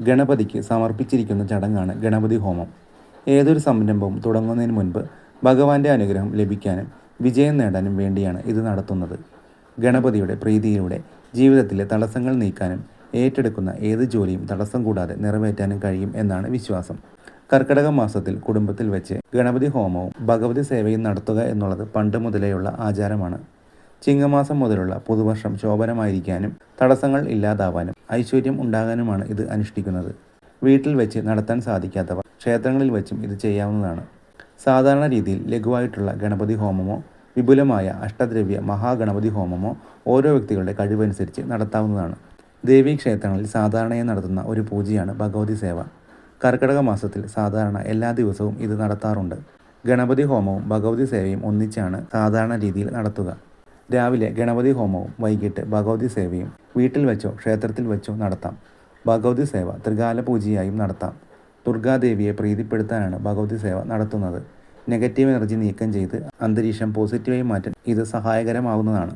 ഗണപതിക്ക് സമർപ്പിച്ചിരിക്കുന്ന ചടങ്ങാണ് ഗണപതി ഹോമം. ഏതൊരു സംരംഭവും തുടങ്ങുന്നതിന് മുൻപ് ഭഗവാന്റെ അനുഗ്രഹം ലഭിക്കാനും വിജയം നേടാനും വേണ്ടിയാണ് ഇത് നടത്തുന്നത്. ഗണപതിയുടെ പ്രീതിയിലൂടെ ജീവിതത്തിലെ തടസ്സങ്ങൾ നീക്കാനും ഏറ്റെടുക്കുന്ന ഏത് ജോലിയും തടസ്സം കൂടാതെ നിറവേറ്റാനും കഴിയും എന്നാണ് വിശ്വാസം. കർക്കിടക മാസത്തിൽ കുടുംബത്തിൽ വെച്ച് ഗണപതി ഹോമവും ഭഗവതി സേവയും നടത്തുക എന്നുള്ളത് പണ്ട് മുതലേയുള്ള ആചാരമാണ്. ചിങ്ങമാസം മുതലുള്ള പുതുവർഷം ശോഭനമായിരിക്കാനും തടസ്സങ്ങൾ ഇല്ലാതാവാനും ഐശ്വര്യം ഉണ്ടാകാനുമാണ് ഇത് അനുഷ്ഠിക്കുന്നത്. വീട്ടിൽ വെച്ച് നടത്താൻ സാധിക്കാത്തവർ ക്ഷേത്രങ്ങളിൽ വെച്ചും ഇത് ചെയ്യാവുന്നതാണ്. സാധാരണ രീതിയിൽ ലഘുവായിട്ടുള്ള ഗണപതി ഹോമമോ വിപുലമായ അഷ്ടദ്രവ്യ മഹാഗണപതി ഹോമമോ ഓരോ വ്യക്തികളുടെ കഴിവനുസരിച്ച് നടത്താവുന്നതാണ്. ദേവീ ക്ഷേത്രങ്ങളിൽ സാധാരണയായി നടത്തുന്ന ഒരു പൂജയാണ് ഭഗവതി സേവ. കർക്കിടക മാസത്തിൽ സാധാരണ എല്ലാ ദിവസവും ഇത് നടത്താറുണ്ട്. ഗണപതി ഹോമവും ഭഗവതി സേവയും ഒന്നിച്ചാണ് സാധാരണ രീതിയിൽ നടത്തുക. രാവിലെ ഗണപതി ഹോമവും വൈകിട്ട് ഭഗവതി സേവയും വീട്ടിൽ വെച്ചോ ക്ഷേത്രത്തിൽ വെച്ചോ നടത്താം. ഭഗവതി സേവ ത്രികാല പൂജയായും നടത്താം. ദുർഗാദേവിയെ പ്രീതിപ്പെടുത്താനാണ് ഭഗവതി സേവ നടത്തുന്നത്. നെഗറ്റീവ് എനർജി നീക്കം ചെയ്ത് അന്തരീക്ഷം പോസിറ്റീവായി മാറ്റാൻ ഇത് സഹായകരമാവുന്നതാണ്.